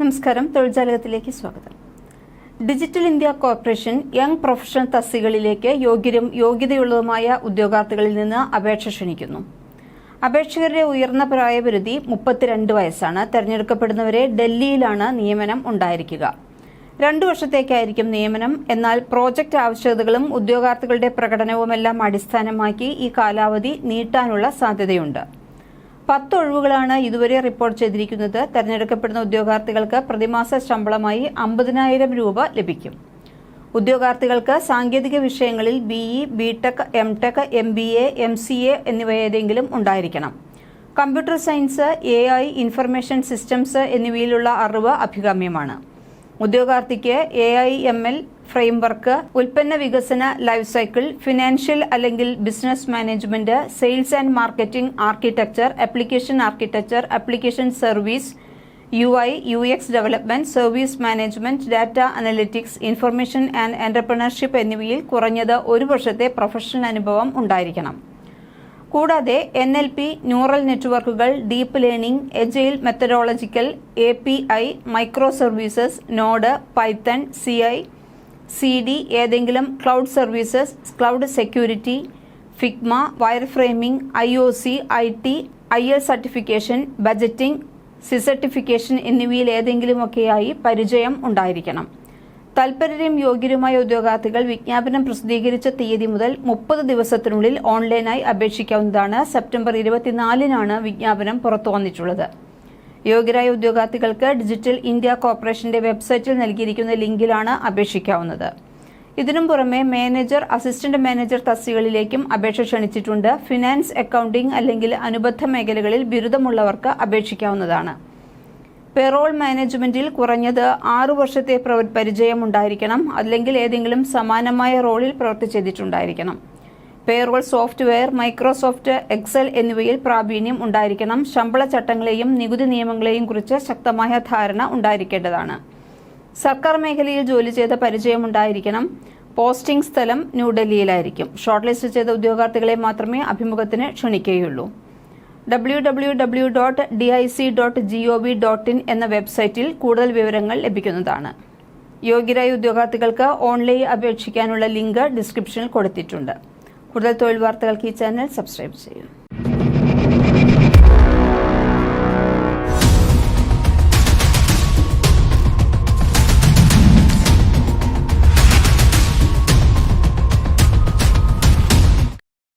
നമസ്കാരം. തൊഴിൽജാലകത്തിലേക്ക് സ്വാഗതം. Digital India corporation young professional തസ്തികളിലേക്ക് യോഗ്യരും യോഗ്യതയുള്ളതുമായ ഉദ്യോഗാർത്ഥികളിൽ നിന്ന് അപേക്ഷ ക്ഷണിക്കുന്നു. അപേക്ഷകരുടെ ഉയർന്ന പ്രായപരിധി മുപ്പത്തിരണ്ട് വയസ്സാണ്. തെരഞ്ഞെടുക്കപ്പെടുന്നവരെ ഡൽഹിയിലാണ് നിയമനം ഉണ്ടായിരിക്കുക. രണ്ടു വർഷത്തേക്കായിരിക്കും നിയമനം. എന്നാൽ പ്രോജക്റ്റ് ആവശ്യകതകളും ഉദ്യോഗാർത്ഥികളുടെ പ്രകടനവുമെല്ലാം അടിസ്ഥാനമാക്കി ഈ കാലാവധി നീട്ടാനുള്ള സാധ്യതയുണ്ട്. പത്ത് ഒഴിവുകളാണ് ഇതുവരെ റിപ്പോർട്ട് ചെയ്തിരിക്കുന്നത്. തെരഞ്ഞെടുക്കപ്പെടുന്ന ഉദ്യോഗാർത്ഥികൾക്ക് പ്രതിമാസ ശമ്പളമായി അമ്പതിനായിരം രൂപ ലഭിക്കും. ഉദ്യോഗാർത്ഥികൾക്ക് സാങ്കേതിക വിഷയങ്ങളിൽ BE BTech M tech M B A M C A എന്നിവയേതെങ്കിലും ഉണ്ടായിരിക്കണം. Computer science A I information systems എന്നിവയിലുള്ള അറിവ് അഭികാമ്യമാണ്. ഉദ്യോഗാർത്ഥിക്ക് A I M L framework ഉൽപ്പന്ന വികസന ലൈഫ് സൈക്കിൾ ഫിനാൻഷ്യൽ അല്ലെങ്കിൽ business management sales and marketing architecture application architecture application service U I U X development service management data analytics information and entrepreneurship എന്നിവയിൽ കുറഞ്ഞത് ഒരു വർഷത്തെ professional അനുഭവം ഉണ്ടായിരിക്കണം. കൂടാതെ എൻ എൽ പി ന്യൂറൽ നെറ്റ്വർക്കുകൾ deep learning agile methodological A P I micro services Node Python C I C D ഏതെങ്കിലും cloud services cloud security Figma wireframing I O C I T I L certification budgeting സിസർട്ടിഫിക്കേഷൻ എന്നിവയിൽ ഏതെങ്കിലുമൊക്കെയായി പരിചയം ഉണ്ടായിരിക്കണം. താൽപര്യരും യോഗ്യരുമായ ഉദ്യോഗാർത്ഥികൾ വിജ്ഞാപനം പ്രസിദ്ധീകരിച്ച തീയതി മുതൽ മുപ്പത് ദിവസത്തിനുള്ളിൽ ഓൺലൈനായി അപേക്ഷിക്കാവുന്നതാണ്. സെപ്റ്റംബർ ഇരുപത്തിനാലിനാണ് വിജ്ഞാപനം പുറത്തു വന്നിട്ടുള്ളത്. യോഗ്യരായ ഉദ്യോഗാർത്ഥികൾക്ക് ഡിജിറ്റൽ ഇന്ത്യ കോർപ്പറേഷന്റെ വെബ്സൈറ്റിൽ നൽകിയിരിക്കുന്ന ലിങ്കിലാണ് അപേക്ഷിക്കാവുന്നത്. ഇതിനും പുറമെ മാനേജർ അസിസ്റ്റന്റ് മാനേജർ തസ്തികളിലേക്കും അപേക്ഷ ക്ഷണിച്ചിട്ടുണ്ട്. ഫിനാൻസ് അക്കൗണ്ടിംഗ് അല്ലെങ്കിൽ അനുബന്ധ മേഖലകളിൽ ബിരുദമുള്ളവർക്ക് അപേക്ഷിക്കാവുന്നതാണ്. പെറോൾ മാനേജ്മെന്റിൽ കുറഞ്ഞത് ആറു വർഷത്തെ പരിചയം ഉണ്ടായിരിക്കണം അല്ലെങ്കിൽ ഏതെങ്കിലും സമാനമായ റോളിൽ പ്രവൃത്തി ചെയ്തിട്ടുണ്ടായിരിക്കണം. പേറോൾ സോഫ്റ്റ്വെയർ മൈക്രോസോഫ്റ്റ് എക്സൽ എന്നിവയിൽ പ്രാവീണ്യം ഉണ്ടായിരിക്കണം. ശമ്പള ചട്ടങ്ങളെയും നികുതി നിയമങ്ങളെയും കുറിച്ച് ശക്തമായ ധാരണ ഉണ്ടായിരിക്കേണ്ടതാണ്. സർക്കാർ മേഖലയിൽ ജോലി ചെയ്ത പരിചയം ഉണ്ടായിരിക്കണം പോസ്റ്റിംഗ് സ്ഥലം ന്യൂഡൽഹിയിലായിരിക്കും. ഷോർട്ട് ലിസ്റ്റ് ചെയ്ത ഉദ്യോഗാർത്ഥികളെ മാത്രമേ അഭിമുഖത്തിന് ക്ഷണിക്കുകയുള്ളൂ. W W W dot D I C dot G O V dot in എന്ന വെബ്സൈറ്റിൽ കൂടുതൽ വിവരങ്ങൾ ലഭിക്കുന്നതാണ്. യോഗ്യരായ ഉദ്യോഗാർത്ഥികൾക്ക് ഓൺലൈൻ അപേക്ഷിക്കാനുള്ള ലിങ്ക് ഡിസ്ക്രിപ്ഷനിൽ കൊടുത്തിട്ടുണ്ട്. കൂടുതൽ തൊഴിൽ വാർത്തകൾക്ക് ഈ ചാനൽ സബ്സ്ക്രൈബ് ചെയ്യൂ.